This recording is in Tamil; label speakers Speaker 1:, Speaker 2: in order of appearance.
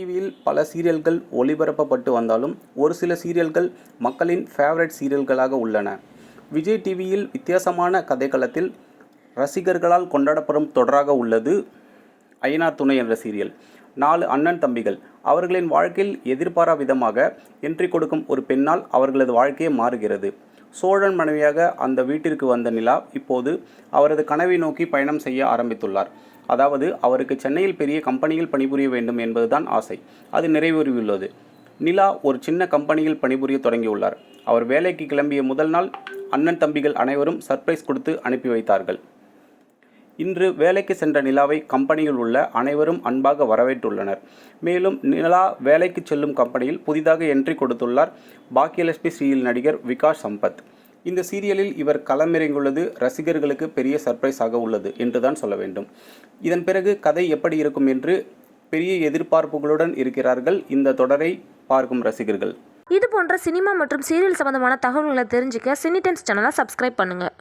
Speaker 1: டிவியில் பல சீரியல்கள் ஒளிபரப்பப்பட்டு வந்தாலும் ஒரு சில சீரியல்கள் மக்களின் ஃபேவரட் சீரியல்களாக உள்ளன. விஜய் டிவியில் வித்தியாசமான கதைக்களத்தில் ரசிகர்களால் கொண்டாடப்படும் தொடராக உள்ளது ஐயனார் துணை என்ற சீரியல். நாலு அண்ணன் தம்பிகள். அவர்களின் வாழ்க்கையில் எதிர்பாரா விதமாக என்ட்ரி கொடுக்கும் ஒரு பெண்ணால் அவர்களது வாழ்க்கையே மாறுகிறது. சோழன் மனைவியாக அந்த வீட்டிற்கு வந்த நிலா இப்போது அவரது கனவை நோக்கி பயணம் செய்ய ஆரம்பித்துள்ளார். அதாவது அவருக்கு சென்னையில் பெரிய கம்பெனியில் பணிபுரிய வேண்டும் என்பதுதான் ஆசை. அது நிறைவேறியுள்ளது நிலா ஒரு சின்ன கம்பெனியில் பணிபுரிய தொடங்கியுள்ளார். அவர் வேலைக்கு கிளம்பிய முதல் நாள் அண்ணன் தம்பிகள் அனைவரும் சர்ப்ரைஸ் கொடுத்து அனுப்பி வைத்தார்கள். இன்று வேலைக்கு சென்ற நிலாவை கம்பெனியில் உள்ள அனைவரும் அன்பாக வரவேற்றுள்ளனர். மேலும் நிலா வேலைக்கு செல்லும் கம்பெனியில் புதிதாக என்ட்ரி கொடுத்துள்ளார். பாக்கியலட்சுமி சீரியல் நடிகர் விகாஷ் சம்பத். இந்த சீரியலில் இவர் களமிறங்கியுள்ளது ரசிகர்களுக்கு பெரிய சர்ப்ரைஸாக உள்ளது என்றுதான் சொல்ல வேண்டும். இதன் பிறகு கதை எப்படி இருக்கும் என்று பெரிய எதிர்பார்ப்புகளுடன் இருக்கிறார்கள் இந்த தொடரை பார்க்கும் ரசிகர்கள்.
Speaker 2: இது போன்ற சினிமா மற்றும் சீரியல் சம்பந்தமான தகவல்களை தெரிஞ்சுக்க சினி டைம்ஸ் சேனலை சப்ஸ்கிரைப் பண்ணுங்கள்